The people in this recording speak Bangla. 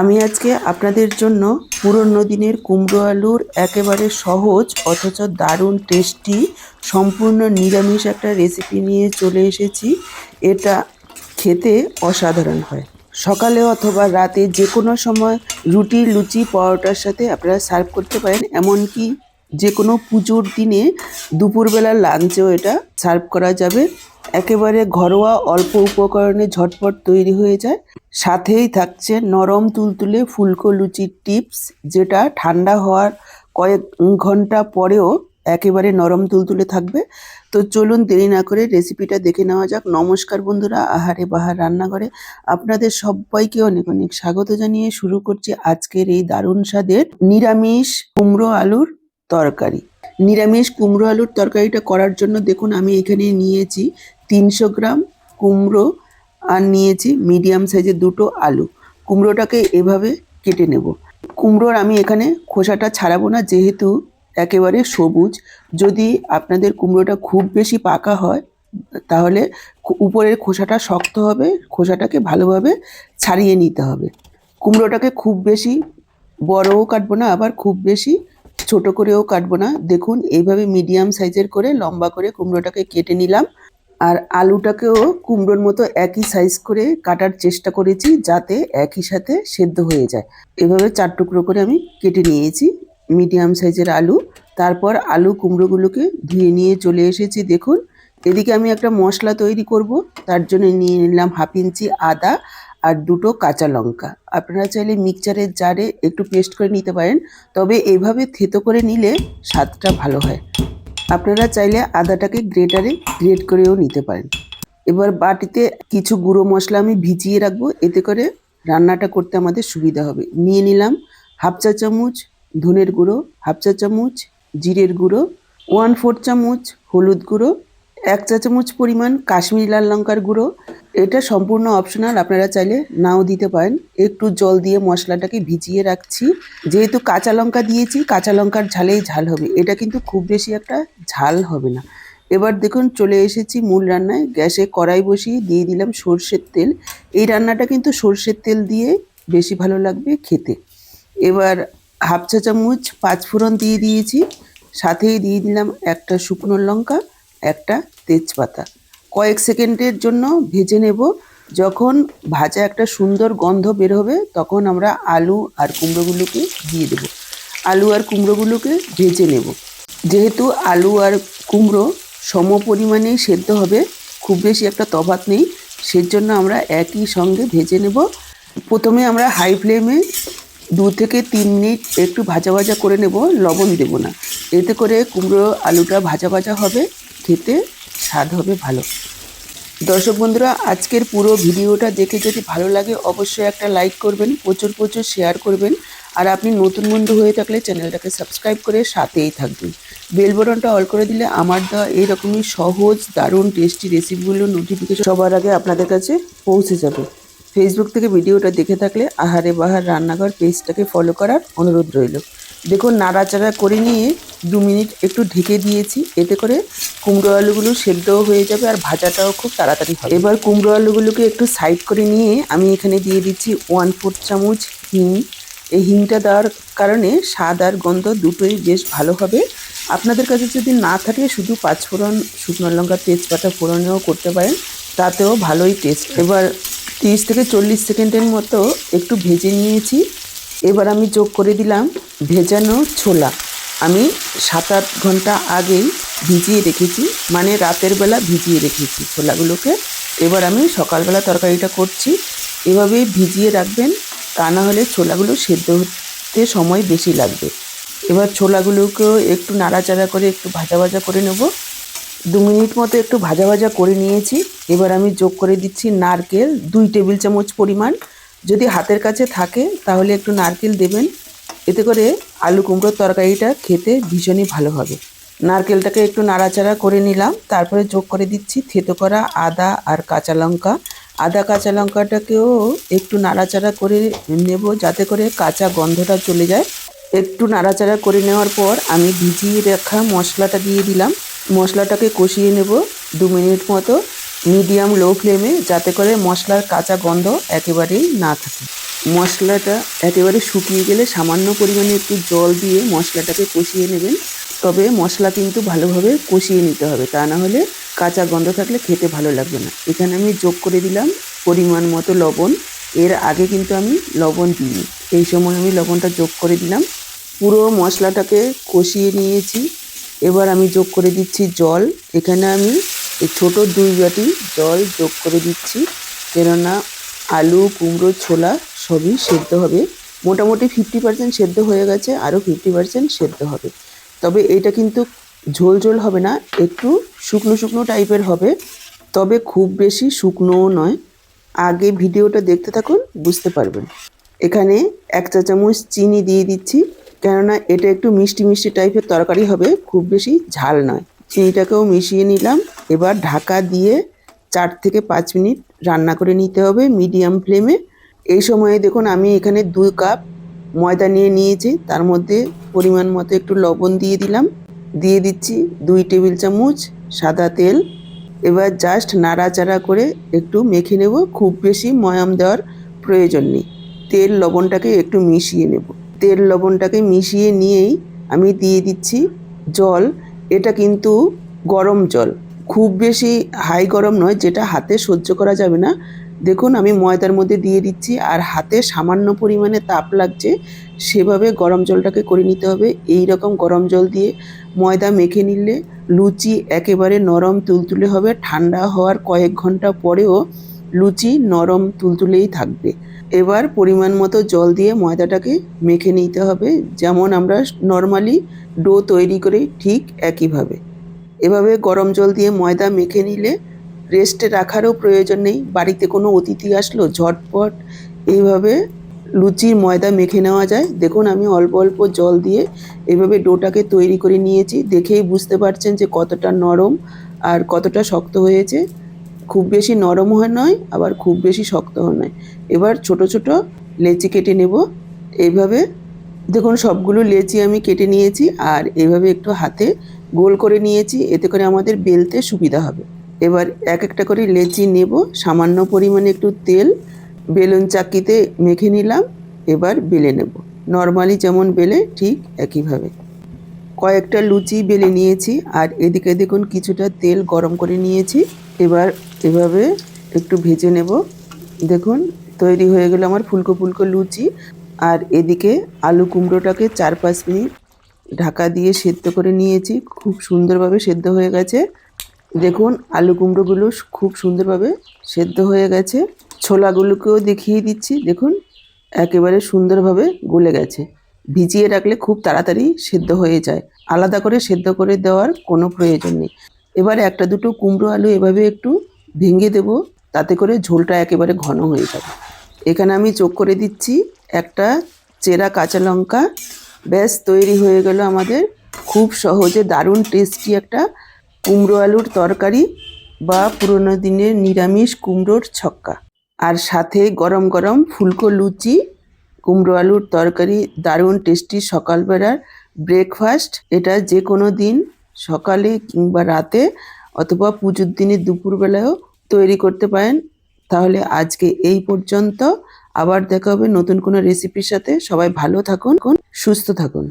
আমি আজকে আপনাদের জন্য পুরনো দিনের কুমড়ো আলুর একেবারে সহজ অথচ দারুণ টেস্টি সম্পূর্ণ নিরামিষ একটা রেসিপি নিয়ে চলে এসেছি। এটা খেতে অসাধারণ হয়। সকালে অথবা রাতে যে কোনো সময় রুটি, লুচি, পরোটার সাথে আপনারা সার্ভ করতে পারেন, এমনকি যে কোনো পুজোর দিনে দুপুরবেলা লাঞ্চেও এটা সার্ভ করা যাবে। একেবারে ঘরোয়া অল্প উপকরণে ঝটপট তৈরি হয়ে যায়। সাথেই থাকছে নরম তুলতুলে ফুলকো লুচির টিপস, যেটা ঠান্ডা হওয়ার কয়েক ঘণ্টা পরেও একেবারে নরম তুলতুলে থাকবে। তো চলুন দেরি না করে রেসিপিটা দেখে নেওয়া যাক। নমস্কার বন্ধুরা, আহারে বাহার রান্নাঘরে আপনাদের সবাইকে অনেক অনেক স্বাগত জানিয়ে শুরু করছি আজকের এই দারুণ স্বাদের নিরামিষ কুমড়ো আলুর তরকারি। নিরামিষ কুমড়ো আলুর তরকারিটা করার জন্য দেখুন আমি এখানে নিয়েছি তিনশো গ্রাম কুমড়ো আর নিয়েছি মিডিয়াম সাইজের দুটো আলু। কুমড়োটাকে এভাবে কেটে নেব। কুমড়োর আমি এখানে খোসাটা ছাড়াবো না, যেহেতু একেবারে সবুজ। যদি আপনাদের কুমড়োটা খুব বেশি পাকা হয়, তাহলে উপরের খোসাটা শক্ত হবে, খোসাটাকে ভালোভাবে ছাড়িয়ে নিতে হবে। কুমড়োটাকে খুব বেশি বড়ও কাটবো না, আবার খুব বেশি ছোট করেও কাটবো না। দেখুন, এইভাবে মিডিয়াম সাইজের করে লম্বা করে কুমড়োটাকে কেটে নিলাম। আর আলুটাকেও কুমড়োর মতো একই সাইজ করে কাটার চেষ্টা করেছি যাতে একই সাথে সেদ্ধ হয়ে যায়। এভাবে চার টুকরো করে আমি কেটে নিয়েছি মিডিয়াম সাইজের আলু। তারপর আলু কুমড়োগুলোকে ধুয়ে নিয়ে চলে এসেছি, দেখুন। এদিকে আমি একটা মশলা তৈরি করব, তার জন্য নিয়ে নিলাম হাফ ইঞ্চি আদা আর দুটো কাঁচা লঙ্কা। আপনারা চাইলে মিক্সচারের জারে একটু পেস্ট করে নিতে পারেন, তবে এভাবে থেতো করে নিলে স্বাদটা ভালো হয়। আপনারা চাইলে আদাটাকে গ্রেটারে গ্রেট করেও নিতে পারেন। এবার বাটিতে কিছু গুঁড়ো মশলা আমি ভিজিয়ে রাখব, এতে করে রান্নাটা করতে আমাদের সুবিধা হবে। নিয়ে নিলাম হাফ চা চামচ ধনের গুঁড়ো, হাফ চা চামচ জিরের গুঁড়ো, ওয়ান ফোর চামচ হলুদ গুঁড়ো, এক চা চামচ পরিমাণ কাশ্মীরি লাল লঙ্কার গুঁড়ো এটা সম্পূর্ণ অপশনাল আপনারা চাইলে নাও দিতে পারেন। একটু জল দিয়ে মশলাটাকে ভিজিয়ে রাখছি। যেহেতু কাঁচা লঙ্কা দিয়েছি, কাঁচা লঙ্কার ঝালেই ঝাল হবে। এটা কিন্তু খুব বেশি একটা ঝাল হবে না। এবার দেখুন, চলে এসেছি মূল রান্নায়। গ্যাসে কড়াই বসিয়ে দিয়ে দিলাম সর্ষের তেল। এই রান্নাটা কিন্তু সর্ষের তেল দিয়ে বেশি ভালো লাগবে খেতে। এবার হাফ চা চামচ পাঁচফোড়ন দিয়ে দিয়েছি। সাথেই দিয়ে দিলাম একটা শুকনো লঙ্কা, একটা তেজপাতা। কয়েক সেকেন্ডের জন্য ভেজে নেব। যখন ভাজা একটা সুন্দর গন্ধ বের হবে, তখন আমরা আলু আর কুমড়োগুলোকে দিয়ে দেব। আলু আর কুমড়োগুলোকে ভেজে নেব। যেহেতু আলু আর কুমড়ো সম পরিমাণেই সেদ্ধ হবে, খুব বেশি একটা তফাৎ নেই, সেজন্য আমরা একই সঙ্গে ভেজে নেব। প্রথমে আমরা হাই ফ্লেমে দু থেকে তিন মিনিট একটু ভাজা ভাজা করে নেব, লবণ দেব না। এতে করে কুমড়ো আলুটা ভাজা ভাজা হবে, খেতে স্বাদ হবে ভালো। দর্শক বন্ধুরা, আজকের পুরো ভিডিওটা দেখে যদি ভালো লাগে, অবশ্যই একটা লাইক করবেন, প্রচুর প্রচুর শেয়ার করবেন। আর আপনি নতুন বন্ধু হয়ে থাকলে চ্যানেলটাকে সাবস্ক্রাইব করে সাথেই থাকবেন। বেল বটনটা অল করে দিলে আমার দেওয়া এইরকমই সহজ, দারুণ টেস্টি রেসিপিগুলো নোটিফিকেশন সবার আগে আপনাদের কাছে পৌঁছে যাবে। ফেসবুক থেকে ভিডিওটা দেখে থাকলে আহারে বাহার রান্নাঘর পেজটাকে ফলো করার অনুরোধ রইল। দেখুন, নাড়াচাড়া করে নিয়ে দু মিনিট একটু ঢেকে দিয়েছি। এতে করে কুমড়ো আলুগুলো সেদ্ধও হয়ে যাবে আর ভাজাটাও খুব তাড়াতাড়ি হবে। এবার কুমড়ো আলুগুলোকে একটু সাইড করে নিয়ে আমি এখানে দিয়ে দিচ্ছি ওয়ান ফোর চামচ হিং। এই হিংটা দেওয়ার কারণে স্বাদ আর গন্ধ দুটোই বেশ ভালো হবে। আপনাদের কাছে যদি না থাকে, শুধু পাঁচফোড়ন শুকনো লঙ্কা, তেজপাতা ফোড়নেও করতে পারেন। তাতেও ভালোই টেস্ট এবার তিরিশ থেকে চল্লিশ সেকেন্ডের মতো একটু ভেজে নিয়েছি। এবার আমি যোগ করে দিলাম ভেজানো ছোলা। আমি সাত আট ঘণ্টা আগেই ভিজিয়ে রেখেছি মানে রাতের বেলা ভিজিয়ে রেখেছি ছোলাগুলোকে। এবার আমি সকালবেলা তরকারিটা করছি। এভাবেই ভিজিয়ে রাখবেন, তা না হলে ছোলাগুলো সেদ্ধ হতে সময় বেশি লাগবে। এবার ছোলাগুলোকেও একটু নাড়াচাড়া করে একটু ভাজা ভাজা করে নেব। দু মিনিট মতো একটু ভাজা ভাজা করে নিয়েছি। এবার আমি যোগ করে দিচ্ছি নারকেল, দুই টেবিল চামচ পরিমাণ। যদি হাতের কাছে থাকে, তাহলে একটু নারকেল দেবেন। এতে করে আলু কুমড়োর তরকারিটা খেতে ভীষণই ভালো হবে। নারকেলটাকে একটু নাড়াচাড়া করে নিলাম। তারপরে যোগ করে দিচ্ছি থেতো করা আদা আর কাঁচা লঙ্কা। আদা, কাঁচা লঙ্কাটাকেও একটু নাড়াচাড়া করে নেব যাতে করে কাঁচা গন্ধটা চলে যায়। একটু নাড়াচাড়া করে নেওয়ার পর আমি ভিজিয়ে রাখা মশলাটা দিয়ে দিলাম। মশলাটাকে কষিয়ে নেব দু মিনিট মতো। মিডিয়াম লো ফ্লেমে যাতে করে মশলার কাঁচা গন্ধ একেবারেই না থাকে। মশলাটা একেবারে শুকিয়ে গেলে সামান্য পরিমাণে একটু জল দিয়ে মশলাটাকে কষিয়ে নেবেন। তবে মশলা কিন্তু ভালোভাবে কষিয়ে নিতে হবে, তা না হলে কাঁচা গন্ধ থাকলে খেতে ভালো লাগবে না। এখানে আমি যোগ করে দিলাম পরিমাণ মতো লবণ। এর আগে কিন্তু আমি লবণ দিইনি। এই সময় আমি লবণটা যোগ করে দিলাম। পুরো মশলাটাকে কষিয়ে নিয়েছি। এবার আমি যোগ করে দিচ্ছি জল। এখানে আমি এই ছোটো দুই বাটি জল যোগ করে দিচ্ছি। কেননা আলু, কুমড়ো, ছোলা সবই সেদ্ধ হবে। মোটামুটি ফিফটি পার্সেন্ট সেদ্ধ হয়ে গেছে আরও ফিফটি পার্সেন্ট সেদ্ধ হবে। তবে এটা কিন্তু ঝোল ঝোল হবে না, একটু শুকনো শুকনো টাইপের হবে। তবে খুব বেশি শুকনোও নয়। আগে ভিডিওটা দেখতে থাকুন, বুঝতে পারবেন। এখানে এক চা চামচ চিনি দিয়ে দিচ্ছি, কেননা এটা একটু মিষ্টি মিষ্টি টাইপের তরকারি হবে, খুব বেশি ঝাল নয়। চিনিটাকেও মিশিয়ে নিলাম। এবার ঢাকা দিয়ে চার থেকে পাঁচ মিনিট রান্না করে নিতে হবে মিডিয়াম ফ্লেমে। এই সময়ে দেখুন আমি এখানে দুই কাপ ময়দা নিয়ে নিয়েছি, তার মধ্যে পরিমাণ মতো একটু লবণ দিয়ে দিলাম। দিয়ে দিচ্ছি দুই টেবিল চামচ সাদা তেল। এবার জাস্ট নাড়াচাড়া করে একটু মেখে নেব, খুব বেশি ময়াম দেওয়ার প্রয়োজন নেই। তেল লবণটাকে একটু মিশিয়ে নেব। তেল লবণটাকে মিশিয়ে নিয়েই আমি দিয়ে দিচ্ছি জল। এটা কিন্তু গরম জল। খুব বেশি হাই গরম নয়, যেটা হাতে সহ্য করা যাবে না। দেখুন, আমি ময়দার মধ্যে দিয়ে দিচ্ছি, আর হাতে সামান্য পরিমাণে তাপ লাগছে, সেভাবে গরম জলটাকে করে নিতে হবে। এই রকম গরম জল দিয়ে ময়দা মেখে নিলে লুচি একেবারে নরম তুলতুলে হবে। ঠান্ডা হওয়ার কয়েক ঘণ্টা পরেও লুচি নরম তুলতুলেই থাকবে। এবার পরিমাণ মতো জল দিয়ে ময়দাটাকে মেখে নিতে হবে। যেমন আমরা নর্মালি ডো তৈরি করি ঠিক একইভাবে। এভাবে গরম জল দিয়ে ময়দা মেখে নিলে রেস্টে রাখারও প্রয়োজন নেই। বাড়িতে কোনো অতিথি আসলো, ঝটপট এইভাবে লুচির ময়দা মেখে নেওয়া যায়। দেখুন, আমি অল্প অল্প জল দিয়ে এভাবে ডোটাকে তৈরি করে নিয়েছি। দেখেই বুঝতে পারছেন যে কতটা নরম আর কতটা শক্ত হয়েছে। খুব বেশি নরম হয় নয়, আবার খুব বেশি শক্ত নয়। এবার ছোট ছোট লেচি কেটে নেব। এইভাবে দেখুন, সবগুলো লেচি আমি কেটে নিয়েছি আর এইভাবে একটু হাতে গোল করে নিয়েছি, এতে করে আমাদের বেলতে সুবিধা হবে। এবার এক একটা করে লেচি নেব, সামান্য পরিমাণে একটু তেল, বেলুন চাকিতে মেখে নিলাম, এবার বেলে নেব। নর্মালি যেমন বেলে, ঠিক একইভাবে। কয়েকটা লুচি বেলে নিয়েছি, আর এদিকে দেখুন কিছুটা তেল গরম করে নিয়েছি। এবার এভাবে একটু ভেজে নেব। দেখুন, তৈরি হয়ে গেল আমার ফুলকো ফুলকো লুচি। আর এদিকে আলু কুমড়োটাকে চার পাঁচ মিনিট ঢাকা দিয়ে সেদ্ধ করে নিয়েছি। খুব সুন্দরভাবে সেদ্ধ হয়ে গেছে। দেখুন, আলু কুমড়োগুলো খুব সুন্দরভাবে সেদ্ধ হয়ে গেছে। ছোলাগুলোকেও দেখিয়ে দিচ্ছি। দেখুন, একেবারে সুন্দরভাবে গলে গেছে। ভিজিয়ে রাখলে খুব তাড়াতাড়ি সেদ্ধ হয়ে যায়। আলাদা করে সেদ্ধ করে দেওয়ার কোনো প্রয়োজন নেই। এবার একটা দুটো কুমড়ো আলু এভাবে একটু ভেঙে দেব, তাতে করে ঝোলটা একেবারে ঘন হয়ে যাবে। এখানে আমি চোখ করে দিচ্ছি একটা চেরা কাঁচা লঙ্কা ব্যাস, তৈরি হয়ে গেল আমাদের খুব সহজে দারুণ টেস্টি একটা কুমড়ো আলুর তরকারি বা পুরোনো দিনের নিরামিষ কুমড়োর ছক্কা। আর সাথে গরম গরম ফুলকো লুচি, কুমড়ো আলুর তরকারি, দারুণ টেস্টি সকালবেলার ব্রেকফাস্ট এটা যে কোনো দিন সকালে কিংবা রাতে অথবা পুজোর দিনে দুপুরবেলায়ও তৈরি করতে পারেন। তাহলে আজকে এই পর্যন্ত। আবার দেখা হবে নতুন কোনো রেসিপির সাথে। সবাই ভালো থাকুন সুস্থ থাকুন।